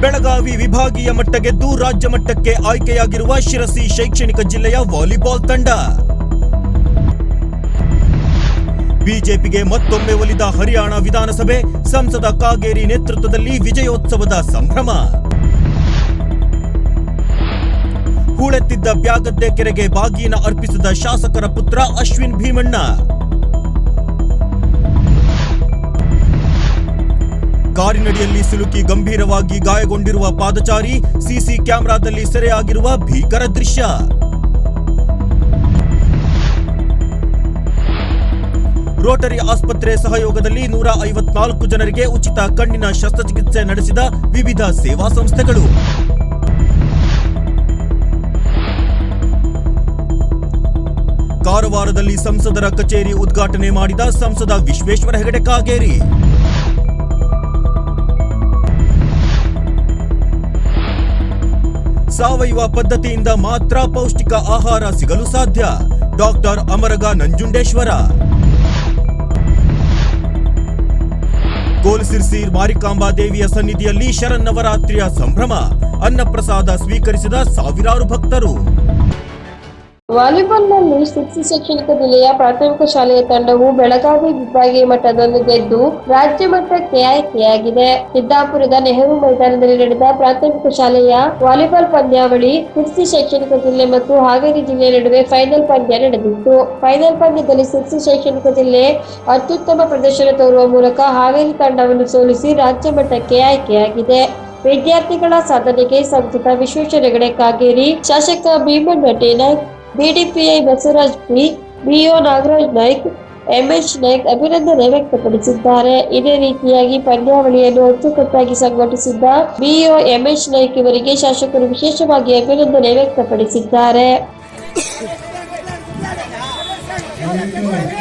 ಬೆಳಗಾವಿ ವಿಭಾಗೀಯ ಮಟ್ಟ ಗೆದ್ದು ರಾಜ್ಯ ಮಟ್ಟಕ್ಕೆ ಆಯ್ಕೆಯಾಗಿರುವ ಶಿರಸಿ ಶೈಕ್ಷಣಿಕ ಜಿಲ್ಲೆಯ ವಾಲಿಬಾಲ್ ತಂಡ. ಬಿಜೆಪಿಗೆ ಮತ್ತೊಮ್ಮೆ ಒಲಿದ ಹರಿಯಾಣ ವಿಧಾನಸಭೆ ಸಂಸದ ಕಾಗೇರಿ ನೇತೃತ್ವದಲ್ಲಿ ವಿಜಯೋತ್ಸವದ ಸಂಭ್ರಮ. ಹೂಳೆತ್ತಿದ್ದ ಬ್ಯಾಗದ್ದೆ ಕೆರೆಗೆ ಬಾಗಿನ ಅರ್ಪಿಸಿದ ಶಾಸಕರ ಪುತ್ರ ಅಶ್ವಿನ್ ಭೀಮಣ್ಣ. ಕಾರಿನಡಿಯಲ್ಲಿ ಸಿಲುಕಿ ಗಂಭೀರವಾಗಿ ಗಾಯಗೊಂಡಿರುವ ಪಾದಚಾರಿ ಸಿಸಿ ಕ್ಯಾಮೆರಾದಲ್ಲಿ ಸೆರೆಯಾಗಿರುವ ಭೀಕರ ದೃಶ್ಯ. ರೋಟರಿ ಆಸ್ಪತ್ರೆ ಸಹಯೋಗದಲ್ಲಿ ನೂರ ಐವತ್ನಾಲ್ಕು ಜನರಿಗೆ ಉಚಿತ ಕಣ್ಣಿನ ಶಸ್ತ್ರಚಿಕಿತ್ಸೆ ನಡೆಸಿದ ವಿವಿಧ ಸೇವಾ ಸಂಸ್ಥೆಗಳು. ಕಾರವಾರದಲ್ಲಿ ಸಂಸದರ ಕಚೇರಿ ಉದ್ಘಾಟನೆ ಮಾಡಿದ ಸಂಸದ ವಿಶ್ವೇಶ್ವರ ಹೆಗಡೆ ಕಾಗೇರಿ. ಸಾವಯವ ಪದ್ಧತಿಯಿಂದ ಮಾತ್ರ ಪೌಷ್ಟಿಕ ಆಹಾರ ಸಿಗಲು ಸಾಧ್ಯ. ಡಾಕ್ಟರ್ ಅಮರಗ ನಂಜುಂಡೇಶ್ವರ. ಕೋಲ್ಸಿರ್ಸಿ ಮಾರಿಕಾಂಬಾ ದೇವಿಯ ಸನ್ನಿಧಿಯಲ್ಲಿ ಶರನ್ನವರಾತ್ರಿಯ ಸಂಭ್ರಮ, ಅನ್ನಪ್ರಸಾದ ಸ್ವೀಕರಿಸಿದ ಸಾವಿರಾರು ಭಕ್ತರು. ವಾಲಿಬಾಲ್ನಲ್ಲಿ ಸಿಕ್ಸ್ ಶೈಕ್ಷಣಿಕ ಜಿಲ್ಲೆಯ ಪ್ರಾಥಮಿಕ ಶಾಲೆಯ ತಂಡವು ಬೆಳಗಾವಿ ವಿಭಾಗೀಯ ಮಟ್ಟದಲ್ಲಿ ಗೆದ್ದು ರಾಜ್ಯ ಮಟ್ಟಕ್ಕೆ ಆಯ್ಕೆಯಾಗಿದೆ. ಸಿದ್ದಾಪುರದ ನೆಹರು ಮೈದಾನದಲ್ಲಿ ನಡೆದ ಪ್ರಾಥಮಿಕ ಶಾಲೆಯ ವಾಲಿಬಾಲ್ ಪಂದ್ಯಾವಳಿ ಸಿರ್ಸಿ ಶೈಕ್ಷಣಿಕ ಜಿಲ್ಲೆ ಮತ್ತು ಹಾವೇರಿ ಜಿಲ್ಲೆ ನಡುವೆ ಫೈನಲ್ ಪಂದ್ಯ ನಡೆದಿತ್ತು. ಫೈನಲ್ ಪಂದ್ಯದಲ್ಲಿ ಸಿರ್ಸಿ ಶೈಕ್ಷಣಿಕ ಜಿಲ್ಲೆ ಅತ್ಯುತ್ತಮ ಪ್ರದರ್ಶನ ತೋರುವ ಮೂಲಕ ಹಾವೇರಿ ತಂಡವನ್ನು ಸೋಲಿಸಿ ರಾಜ್ಯ ಮಟ್ಟಕ್ಕೆ ಆಯ್ಕೆಯಾಗಿದೆ. ವಿದ್ಯಾರ್ಥಿಗಳ ಸಾಧನೆಗೆ ಸಂಸದ ವಿಶ್ವೇಶ್ವರ ಹೆಗಡೆ ಕಾಗೇರಿ, ಶಾಸಕ Bhimanna ಟೇನಾಯ್ಕ್ BDPI Basavaraj P BO Nagaraj Naik MH Naik ಅಭಿನಂದನೆ ವ್ಯಕ್ತಪಡಿಸಿದ್ದಾರೆ. ಇದೇ ರೀತಿಯಾಗಿ ಪಂದ್ಯಾವಳಿಯನ್ನು ಅಚ್ಚುಕಟ್ಟಾಗಿ ಸಂಘಟಿಸಿದ್ದ ಬಿಒ ಎಂಎಚ್ ನಾಯ್ಕ್ ಇವರಿಗೆ ಶಾಸಕರು ವಿಶೇಷವಾಗಿ ಅಭಿನಂದನೆ ವ್ಯಕ್ತಪಡಿಸಿದ್ದಾರೆ.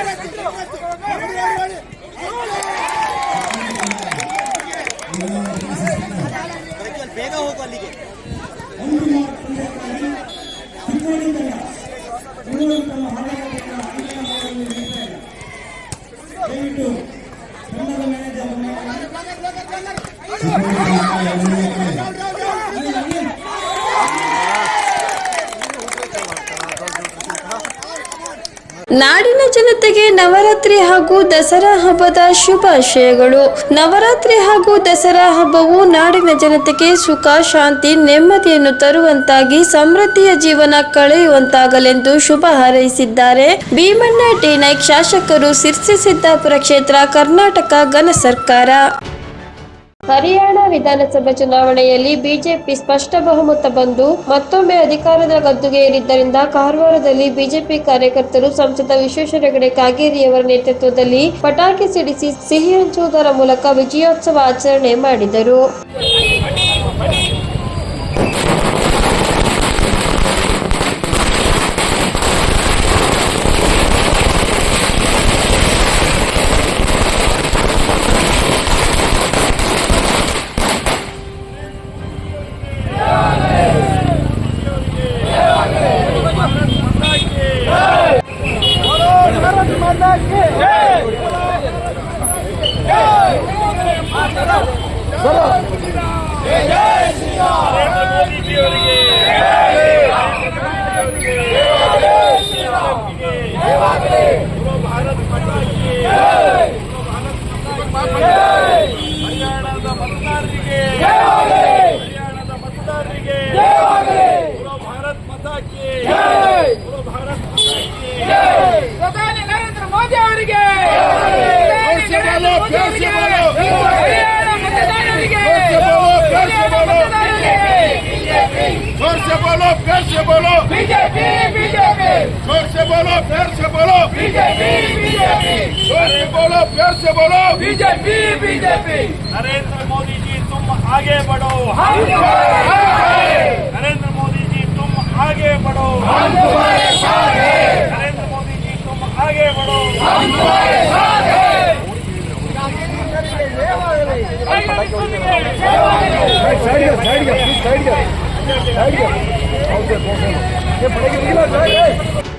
ನಾಡಿನ ಜನತೆಗೆ ನವರಾತ್ರಿ ಹಾಗೂ ದಸರಾ ಹಬ್ಬದ ಶುಭಾಶಯಗಳು. ನವರಾತ್ರಿ ಹಾಗೂ ದಸರಾ ಹಬ್ಬವು ನಾಡಿನ ಜನತೆಗೆ ಸುಖ, ಶಾಂತಿ, ನೆಮ್ಮದಿಯನ್ನು ತರುವಂತಾಗಿ ಸಮೃದ್ಧಿಯ ಜೀವನ ಕಳೆಯುವಂತಾಗಲೆಂದು ಶುಭ ಹಾರೈಸಿದ್ದಾರೆ. ಭೀಮಣ್ಣ ಟಿ ನಾಯ್ಕ್ ಶಾಸಕರು ಸಿರ್ಸಿ ಸಿದ್ದಾಪುರ ಕ್ಷೇತ್ರ, ಕರ್ನಾಟಕ ಘನ ಸರ್ಕಾರ. ಹರಿಯಾಣ ವಿಧಾನಸಭೆ ಚುನಾವಣೆಯಲ್ಲಿ ಬಿಜೆಪಿ ಸ್ಪಷ್ಟ ಬಹುಮತ ಬಂದು ಮತ್ತೊಮ್ಮೆ ಅಧಿಕಾರದ ಗದ್ದುಗೆ ಏರಿದ್ದರಿಂದ ಕಾರವಾರದಲ್ಲಿ ಬಿಜೆಪಿ ಕಾರ್ಯಕರ್ತರು ಸಂಸದ ವಿಶ್ವೇಶ್ವರ ಹೆಗಡೆ ಕಾಗೇರಿಯವರ ನೇತೃತ್ವದಲ್ಲಿ ಪಟಾಕಿ ಸಿಡಿಸಿ ಸಿಹಿ ಹಂಚುವುದರ ಮೂಲಕ ವಿಜಯೋತ್ಸವ ಆಚರಣೆ ಮಾಡಿದರು. ಪ್ರಧಾನಿ ನರೇಂದ್ರ ಮೋದಿ ಅವರಿಗೆ जोर से बोलो फिर से बोलो ಬಿಜೆಪಿ ಬಿಜೆಪಿ जोर से बोलो फिर से बोलो ಬಿಜೆಪಿ ಬಿಜೆಪಿ जोर से बोलो फिर से बोलो ಬಿಜೆಪಿ बिजेपी नरेंद्र मोदी जी तुम आगे बढ़ो हम साइड का साइड का साइड का साइड का ये पड़ेगा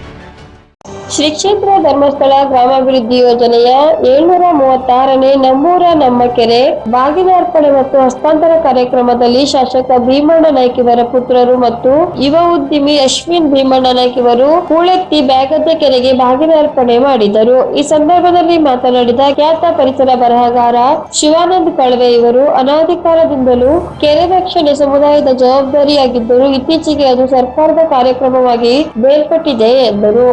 ಶ್ರೀ ಕ್ಷೇತ್ರ ಧರ್ಮಸ್ಥಳ ಗ್ರಾಮಾಭಿವೃದ್ಧಿ ಯೋಜನೆಯ ಏಳ್ನೂರ ಮೂವತ್ತಾರನೇ ನಮ್ಮೂರ ನಮ್ಮ ಕೆರೆ ಬಾಗಿನಾರ್ಪಣೆ ಮತ್ತು ಹಸ್ತಾಂತರ ಕಾರ್ಯಕ್ರಮದಲ್ಲಿ ಶಾಸಕ ಭೀಮಣ್ಣ ನಾಯ್ಕ ಇವರ ಪುತ್ರರು ಮತ್ತು ಯುವ ಉದ್ಯಮಿ ಅಶ್ವಿನ್ ಭೀಮಣ್ಣ ನಾಯ್ಕ ಇವರು ಕೂಳೆತ್ತಿ ಬ್ಯಾಗದ ಕೆರೆಗೆ ಬಾಗಿನಾರ್ಪಣೆ ಮಾಡಿದರು. ಈ ಸಂದರ್ಭದಲ್ಲಿ ಮಾತನಾಡಿದ ಖ್ಯಾತ ಪರಿಸರ ಬರಹಗಾರ ಶಿವಾನಂದ್ ಕಳವೆ ಇವರು ಅನಾಧಿಕಾರದಿಂದಲೂ ಕೆರೆ ರಕ್ಷಣೆ ಸಮುದಾಯದ ಜವಾಬ್ದಾರಿಯಾಗಿದ್ದರು ಇತ್ತೀಚೆಗೆ ಅದು ಸರ್ಕಾರದ ಕಾರ್ಯಕ್ರಮವಾಗಿ ಬೇರ್ಪಟ್ಟಿದೆ ಎಂದರು.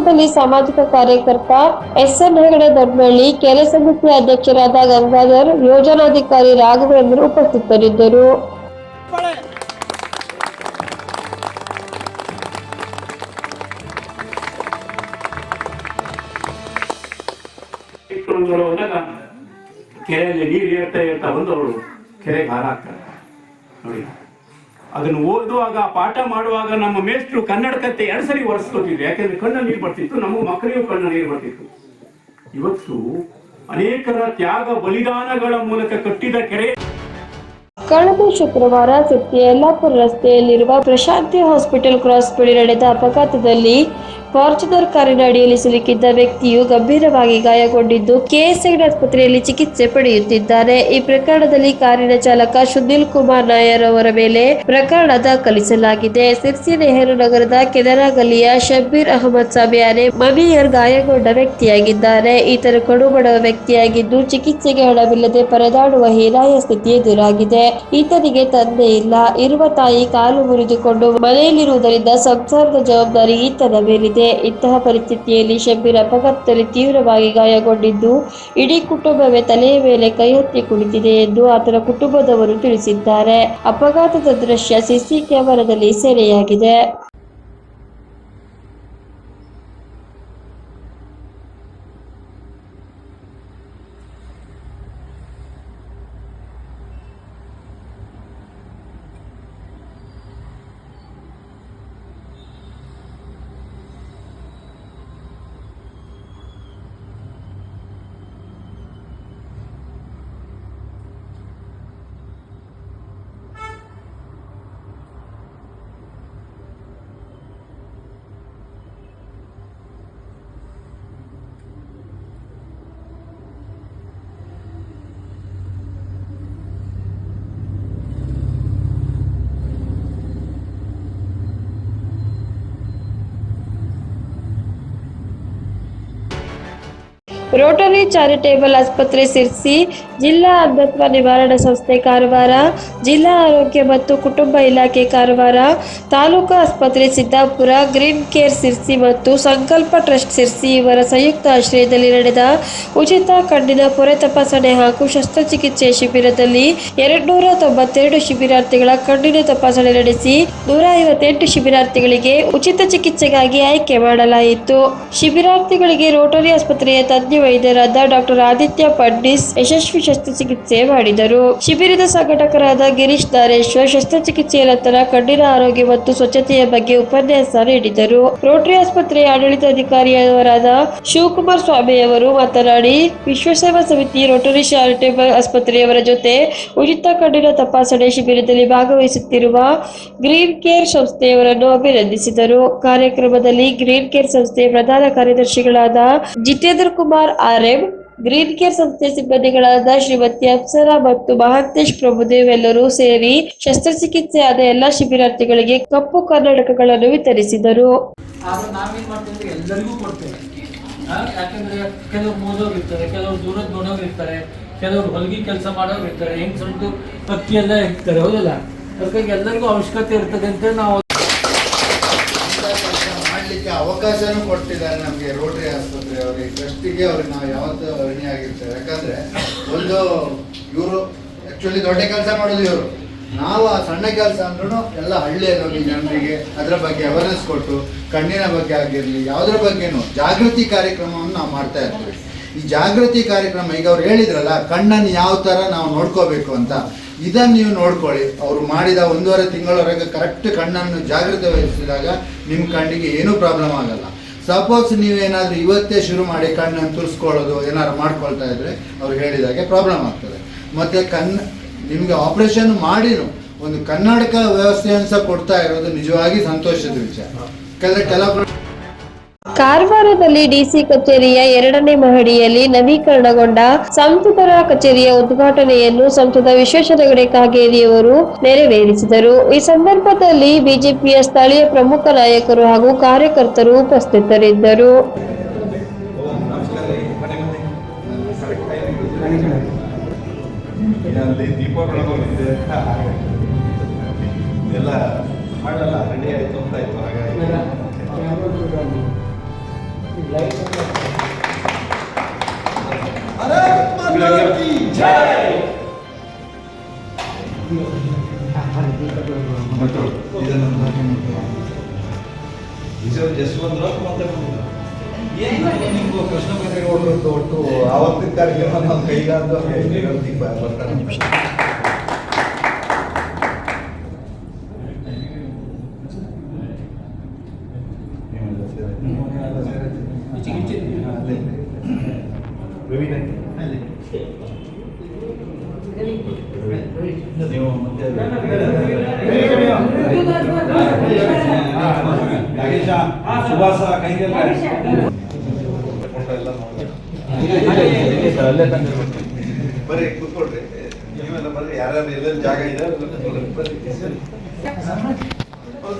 ಕಾರ್ಯಕ್ರಮದಲ್ಲಿ ಸಾಮಾಜಿಕ ಕಾರ್ಯಕರ್ತ ಎಸ್ ಎನ್ ಹೆಗಡೆ ದೊಡ್ಡಮಳ್ಳಿ ಕೆರೆ ಸಮಿತಿ ಅಧ್ಯಕ್ಷರಾದ ಗಂಗಾಧರ್, ಯೋಜನಾಧಿಕಾರಿ ರಾಘವೇಂದ್ರ ಉಪಸ್ಥಿತರಿದ್ದರು. ಕೆರೆಯಲ್ಲಿ ನೀರು ಏರ್ತಾ ಏರ್ತಾ ಬಂದು ಅವಳು ಕೆರೆಗೆ ಹಾರಾಗ್ತಾರೆ ನೋಡಿ. ಅದನ್ನು ಓದುವಾಗ, ಪಾಠ ಮಾಡುವಾಗ ನಮ್ಮ ಮೇಷ್ಟ್ರು ಕನ್ನಡ ಕತ್ತೆ ಎರಡು ಸರಿ ಒರೆಸ್ಕೊತಿದ್ರು ಯಾಕೆಂದ್ರೆ ಕಣ್ಣಲ್ಲಿ ನೀರು ಬರ್ತಿತ್ತು, ನಮ್ಮ ಮಕ್ಕಳಿಗೂ ಕಣ್ಣ ನೀರು ಬರ್ತಿತ್ತು. ಇವತ್ತು ಅನೇಕರ ತ್ಯಾಗ ಬಲಿದಾನಗಳ ಮೂಲಕ ಕಟ್ಟಿದ ಕೆರೆ. ಕಳೆದ ಶುಕ್ರವಾರ ಸಿರ್ಸಿಯ ಯಲ್ಲಾಪುರ ರಸ್ತೆಯಲ್ಲಿರುವ ಪ್ರಶಾಂತಿ ಹಾಸ್ಪಿಟಲ್ ಕ್ರಾಸ್ ಬಳಿ ನಡೆದ ಅಪಘಾತದಲ್ಲಿ ಫಾರ್ಚುನರ್ ಕಾರಿನ ಅಡಿಯಲ್ಲಿ ಸಿಲುಕಿದ್ದ ವ್ಯಕ್ತಿಯು ಗಂಭೀರವಾಗಿ ಗಾಯಗೊಂಡಿದ್ದು ಕೆಎಸ್ಐಡಿ ಆಸ್ಪತ್ರೆಯಲ್ಲಿ ಚಿಕಿತ್ಸೆ ಪಡೆಯುತ್ತಿದ್ದಾರೆ. ಈ ಪ್ರಕರಣದಲ್ಲಿ ಕಾರಿನ ಚಾಲಕ ಸುನಿಲ್ ಕುಮಾರ್ ನಾಯರ್ ಅವರ ಮೇಲೆ ಪ್ರಕರಣ ದಾಖಲಿಸಲಾಗಿದೆ. ಸಿರ್ಸಿ ನೆಹರು ನಗರದ ಕೆನರಾ ಗಲಿಯ ಶಬ್ಬೀರ್ ಅಹಮದ್ ಸಾಬಿಯಾನೆ ಮಮಿಯರ್ ಗಾಯಗೊಂಡ ವ್ಯಕ್ತಿಯಾಗಿದ್ದಾರೆ. ಈತನ ಕಡುಬಡವ ವ್ಯಕ್ತಿಯಾಗಿದ್ದು ಚಿಕಿತ್ಸೆಗೆ ಹಣವಿಲ್ಲದೆ ಪರದಾಡುವ ಹೀನಾಯ ಸ್ಥಿತಿ ಎದುರಾಗಿದೆ. ಈತನಿಗೆ ತಂದೆ ಇಲ್ಲ. ಇರುವ ತಾಯಿ ಕಾಲು ಮುರಿದುಕೊಂಡು ಮನೆಯಲ್ಲಿರುವುದರಿಂದ ಸಂಸಾರದ ಜವಾಬ್ದಾರಿ ಈತನ ಮೇಲಿದೆ. ಇಂತಹ ಪರಿಸ್ಥಿತಿಯಲ್ಲಿ ಶಬ್ಬೀರ್ ಅಪಘಾತದಲ್ಲಿ ತೀವ್ರವಾಗಿ ಗಾಯಗೊಂಡಿದ್ದು, ಇಡೀ ಕುಟುಂಬವೇ ತಲೆಯ ಮೇಲೆ ಕೈ ಹೊತ್ತಿ ಕುಳಿತಿದೆ ಎಂದು ಆತನ ಕುಟುಂಬದವರು ತಿಳಿಸಿದ್ದಾರೆ. ಅಪಘಾತದ ದೃಶ್ಯ ಸಿಸಿ ಕ್ಯಾಮೆರಾದಲ್ಲಿ ಸೆರೆಯಾಗಿದೆ. ರೋಟರಿ ಚಾರಿಟೇಬಲ್ ಆಸ್ಪತ್ರೆ ಸಿರ್ಸಿ ಜಿಲ್ಲಾ ಅಂಧತ್ವ ನಿವಾರಣಾ ಸಂಸ್ಥೆ ಕಾರವಾರ, ಜಿಲ್ಲಾ ಆರೋಗ್ಯ ಮತ್ತು ಕುಟುಂಬ ಇಲಾಖೆ ಕಾರವಾರ, ತಾಲೂಕು ಆಸ್ಪತ್ರೆ ಸಿದ್ದಾಪುರ, ಗ್ರೀನ್ ಕೇರ್ ಸಿರ್ಸಿ ಮತ್ತು ಸಂಕಲ್ಪ ಟ್ರಸ್ಟ್ ಸಿರ್ಸಿ ಇವರ ಸಂಯುಕ್ತ ಆಶ್ರಯದಲ್ಲಿ ನಡೆದ ಉಚಿತ ಕಣ್ಣಿನ ಪೊರೆ ತಪಾಸಣೆ ಹಾಗೂ ಶಸ್ತ್ರಚಿಕಿತ್ಸೆ ಶಿಬಿರದಲ್ಲಿ ಎರಡ್ನೂರ ತೊಂಬತ್ತೆರಡು ಶಿಬಿರಾರ್ಥಿಗಳ ಕಣ್ಣಿನ ತಪಾಸಣೆ ನಡೆಸಿ ನೂರ ಐವತ್ತೆಂಟು ಶಿಬಿರಾರ್ಥಿಗಳಿಗೆ ಉಚಿತ ಚಿಕಿತ್ಸೆಗಾಗಿ ಆಯ್ಕೆ ಮಾಡಲಾಯಿತು. ಶಿಬಿರಾರ್ಥಿಗಳಿಗೆ ರೋಟರಿ ಆಸ್ಪತ್ರೆಯ ತಜ್ಞ ವೈದ್ಯರಾದ ಡಾಕ್ಟರ್ ಆದಿತ್ಯ ಪಂಡಿಸ್, ಯಶಸ್ವಿ ಶಸ್ತ್ರಚಿಕಿತ್ಸೆ ಮಾಡಿದರು. ಶಿಬಿರದ ಸಂಘಟಕರಾದ ಗಿರೀಶ್ ದಾರೇಶ್ವರ್ ಶಸ್ತ್ರಚಿಕಿತ್ಸೆಯ ನಂತರ ಕಣ್ಣಿನ ಆರೋಗ್ಯ ಮತ್ತು ಸ್ವಚ್ಛತೆಯ ಬಗ್ಗೆ ಉಪನ್ಯಾಸ ನೀಡಿದರು. ರೋಟರಿ ಆಸ್ಪತ್ರೆಯ ಆಡಳಿತಾಧಿಕಾರಿಯವರಾದ ಶಿವಕುಮಾರ್ ಸ್ವಾಮಿ ಅವರು ಮಾತನಾಡಿ, ವಿಶ್ವಸೇವಾ ಸಮಿತಿ ರೋಟರಿ ಚಾರಿಟೇಬಲ್ ಆಸ್ಪತ್ರೆಯವರ ಜೊತೆ ಉಚಿತ ಕಣ್ಣಿನ ತಪಾಸಣೆ ಶಿಬಿರದಲ್ಲಿ ಭಾಗವಹಿಸುತ್ತಿರುವ ಗ್ರೀನ್ ಕೇರ್ ಸಂಸ್ಥೆಯವರನ್ನು ಅಭಿನಂದಿಸಿದರು. ಕಾರ್ಯಕ್ರಮದಲ್ಲಿ ಗ್ರೀನ್ ಕೇರ್ ಸಂಸ್ಥೆಯ ಪ್ರಧಾನ ಕಾರ್ಯದರ್ಶಿಗಳಾದ Jitendra Kumar RM green care ಸಂಸ್ಥೆ ಸಿಬ್ಬಂದಿಗಳಾದ ಶ್ರೀಮತಿ ಅಪ್ಸರ ಮತ್ತು ಮಹಾಂತೇಶ್ ಪ್ರಭುದೇವ್ ಎಲ್ಲರೂ ಸೇರಿ ಶಸ್ತ್ರಚಿಕಿತ್ಸೆ ಆದ ಎಲ್ಲಾ ಶಿಬಿರಾರ್ಥಿಗಳಿಗೆ ಕಪ್ಪು ಕನ್ನಡಕಗಳನ್ನು ವಿತರಿಸಿದರು. ಯಾಕಂದ್ರೆ ಕೆಲವ್ರು ಓದೋರು ಇರ್ತಾರೆ, ಕೆಲವ್ರು ದೂರದ ನೋಡೋರು ಇರ್ತಾರೆ, ಕೆಲವ್ರು ಹೊಲಿಗೆ ಕೆಲಸ ಮಾಡೋರು ಇರ್ತಾರೆ, ಹೆಂಗ್ ಪಕ್ಕಿ ಎಲ್ಲ ಇರ್ತಾರೆ, ಹೌದಲ್ಲ? ಅದಕ್ಕಾಗಿ ಎಲ್ಲರಿಗೂ ಅವಶ್ಯಕತೆ ಇರ್ತದೆ ಅಂತ ನಾವು ಅವಕಾಶನೂ ಕೊಟ್ಟಿದ್ದಾರೆ ನಮಗೆ ರೋಟರಿ ಆಸ್ಪತ್ರೆ ಅವರಿಗೆ. ಟ್ರಸ್ಟಿಗೆ ಅವ್ರಿಗೆ ನಾವು ಯಾವತ್ತೂ ಋಣಿಯಾಗಿರ್ತೇವೆ. ಯಾಕಂದ್ರೆ ಒಂದು ಇವರು ಆ್ಯಕ್ಚುಲಿ ದೊಡ್ಡ ಕೆಲಸ ಮಾಡೋದು ಇವರು. ನಾವು ಆ ಸಣ್ಣ ಕೆಲಸ ಅಂದ್ರೂ ಎಲ್ಲ ಹಳ್ಳಿಯಲ್ಲಿ ಜನರಿಗೆ ಅದರ ಬಗ್ಗೆ ಅವೇರ್ನೆಸ್ ಕೊಟ್ಟು, ಕಣ್ಣಿನ ಬಗ್ಗೆ ಆಗಿರಲಿ, ಯಾವುದ್ರ ಬಗ್ಗೆನೂ ಜಾಗೃತಿ ಕಾರ್ಯಕ್ರಮವನ್ನು ನಾವು ಮಾಡ್ತಾ ಇರ್ತೀವಿ. ಈ ಜಾಗೃತಿ ಕಾರ್ಯಕ್ರಮ ಈಗ ಅವ್ರು ಹೇಳಿದ್ರಲ್ಲ ಕಣ್ಣನ್ನು ಯಾವ ಥರ ನಾವು ನೋಡ್ಕೋಬೇಕು ಅಂತ. ಇದನ್ನು ನೀವು ನೋಡ್ಕೊಳ್ಳಿ. ಅವರು ಮಾಡಿದ ಒಂದೂವರೆ ತಿಂಗಳವರೆಗೆ ಕರೆಕ್ಟ್ ಕಣ್ಣನ್ನು ಜಾಗೃತಿ ವಹಿಸಿದಾಗ ನಿಮ್ಮ ಕಣ್ಣಿಗೆ ಏನೂ ಪ್ರಾಬ್ಲಮ್ ಆಗಲ್ಲ. ಸಪೋಸ್ ನೀವೇನಾದರೂ ಇವತ್ತೇ ಶುರು ಮಾಡಿ ಕಣ್ಣನ್ನು ತುರಿಸ್ಕೊಳ್ಳೋದು, ಏನಾದ್ರು ಮಾಡ್ಕೊಳ್ತಾ ಇದ್ರೆ ಅವ್ರು ಹೇಳಿದಾಗೆ ಪ್ರಾಬ್ಲಮ್ ಆಗ್ತದೆ. ಮತ್ತು ಕಣ್ಣ ನಿಮಗೆ ಆಪರೇಷನ್ ಮಾಡಿನೂ ಒಂದು ಕನ್ನಡಕ ವ್ಯವಸ್ಥೆಯನ್ನು ಸಹ ಕೊಡ್ತಾ ಇರೋದು ನಿಜವಾಗಿ ಸಂತೋಷದ ವಿಚಾರ. ಕೆಲವು ಕಾರವಾರದಲ್ಲಿ ಡಿಸಿ ಕಚೇರಿಯ ಎರಡನೇ ಮಹಡಿಯಲ್ಲಿ ನವೀಕರಣಗೊಂಡ ಸಂಸದರ ಕಚೇರಿಯ ಉದ್ಘಾಟನೆಯನ್ನು ಸಂಸದ ವಿಶ್ವೇಶ್ವರ ಹೆಗಡೆ ಕಾಗೇರಿಯವರು ನೆರವೇರಿಸಿದರು. ಈ ಸಂದರ್ಭದಲ್ಲಿ ಬಿಜೆಪಿಯ ಸ್ಥಳೀಯ ಪ್ರಮುಖ ನಾಯಕರು ಹಾಗೂ ಕಾರ್ಯಕರ್ತರು ಉಪಸ್ಥಿತರಿದ್ದರು. ಅಲ್ಲಿ ದೀಪ ಬೆಳಗೋಗಿದೆ ಎಲ್ಲ ಮಾಡಲ್ಲ ರೆಡಿ ಆಯ್ತು ಅಂತ ಆಯ್ತು ಹಾಗಾಗಿ. ಮತ್ತು ಇದನ್ನು ಈಶ್ವರ ಜಸ್ಟ್ ಬಂದ್ರು ಮತ್ತೆ ಏನು ನಿಮ್ಗೂ ಕೃಷ್ಣ ಬೈರೇಗೌಡರದ್ದು ಒಟ್ಟು ಆವತ್ತಿನ ಕಾರ್ಯಕ್ರಮ ನಮ್ಮ ಕೈಗಾದ್ದು ಬರ್ತಾರೆ ಬರ್ರಿ ಕೂತ್ಕೊಳ್ರಿ ನೀವೆಲ್ಲ ಬರ್ರಿ ಯಾರ್ಯಾರು ಎಲ್ಲೆಲ್ಲಿ ಜಾಗ ಇದೆ ಅಲ್ಲೆಲ್ಲ ಕೂತ್ಕೊಳ್ರಿ. ಬರ್ರಿ ಹೌದು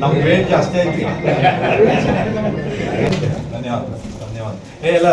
ನಮ್ ವೇಟ್ ಜಾಸ್ತಿ ಐತಿ ಧನ್ಯವಾದ. ಧನ್ಯವಾದ ಏ ಎಲ್ಲ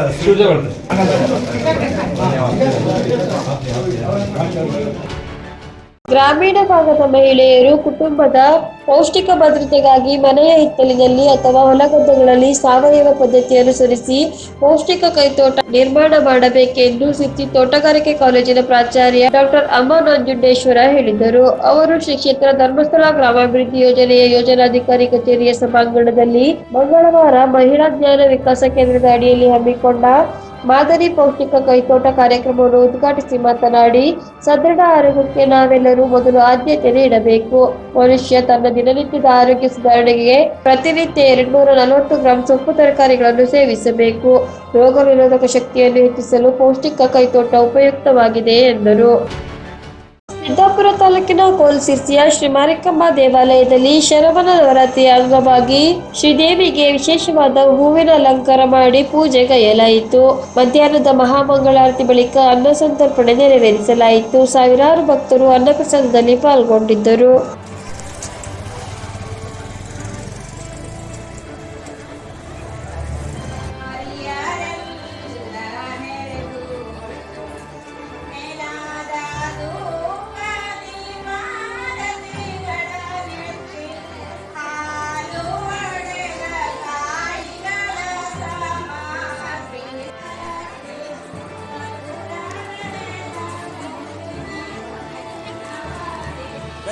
ಗ್ರಾಮೀಣ ಭಾಗದ ಮಹಿಳೆಯರು ಕುಟುಂಬದ ಪೌಷ್ಟಿಕ ಭದ್ರತೆಗಾಗಿ ಮನೆಯ ಹಿತ್ತಲಿನಲ್ಲಿ ಅಥವಾ ಹೊಲಗದ್ದೆಗಳಲ್ಲಿ ಸಾವಯವ ಪದ್ಧತಿ ಅನುಸರಿಸಿ ಪೌಷ್ಟಿಕ ಕೈತೋಟ ನಿರ್ಮಾಣ ಮಾಡಬೇಕೆಂದು ಸಿದ್ದಿ ತೋಟಗಾರಿಕೆ ಕಾಲೇಜಿನ ಪ್ರಾಚಾರ್ಯ ಡಾಕ್ಟರ್ ಅಮ್ಮ ನಂಜುಂಡೇಶ್ವರ ಹೇಳಿದರು. ಅವರು ಶ್ರೀ ಕ್ಷೇತ್ರ ಧರ್ಮಸ್ಥಳ ಗ್ರಾಮಾಭಿವೃದ್ಧಿ ಯೋಜನೆಯ ಯೋಜನಾಧಿಕಾರಿ ಕಚೇರಿಯ ಸಭಾಂಗಣದಲ್ಲಿ ಮಂಗಳವಾರ ಮಹಿಳಾ ಜ್ಞಾನ ವಿಕಾಸ ಕೇಂದ್ರದ ಅಡಿಯಲ್ಲಿ ಹಮ್ಮಿಕೊಂಡ ಮಾದರಿ ಪೌಷ್ಟಿಕ ಕೈತೋಟ ಕಾರ್ಯಕ್ರಮವನ್ನು ಉದ್ಘಾಟಿಸಿ ಮಾತನಾಡಿ, ಸದೃಢ ಆರೋಗ್ಯಕ್ಕೆ ನಾವೆಲ್ಲರೂ ಮೊದಲು ಆದ್ಯತೆ ನೀಡಬೇಕು. ಮನುಷ್ಯ ತನ್ನ ದಿನನಿತ್ಯದ ಆರೋಗ್ಯ ಸುಧಾರಣೆಗೆ ಪ್ರತಿನಿತ್ಯ ಎರಡ್ನೂರ ನಲವತ್ತು ಗ್ರಾಂ ಸೊಪ್ಪು ತರಕಾರಿಗಳನ್ನು ಸೇವಿಸಬೇಕು. ರೋಗ ನಿರೋಧಕ ಶಕ್ತಿಯನ್ನು ಹೆಚ್ಚಿಸಲು ಪೌಷ್ಟಿಕ ಕೈತೋಟ ಉಪಯುಕ್ತವಾಗಿದೆ, ಎಂದರು. ಸಿದ್ದಾಪುರ ತಾಲೂಕಿನ ಕೋಲ್ಸಿರ್ಸಿಯ ಶ್ರೀ ಮಾರಿಕಮ್ಮ ದೇವಾಲಯದಲ್ಲಿ ಶರವಣ ನವರಾತ್ರಿಯ ಅಂಗವಾಗಿ ಶ್ರೀದೇವಿಗೆ ವಿಶೇಷವಾದ ಹೂವಿನ ಅಲಂಕಾರ ಮಾಡಿ ಪೂಜೆ ಕೈಯಲಾಯಿತು. ಮಧ್ಯಾಹ್ನದ ಮಹಾಮಂಗಳಾರತಿ ಬಳಿಕ ಅನ್ನ ಸಂತರ್ಪಣೆ ನೆರವೇರಿಸಲಾಯಿತು. ಸಾವಿರಾರು ಭಕ್ತರು ಅನ್ನಪ್ರಸಾದದಲ್ಲಿ ಪಾಲ್ಗೊಂಡಿದ್ದರು.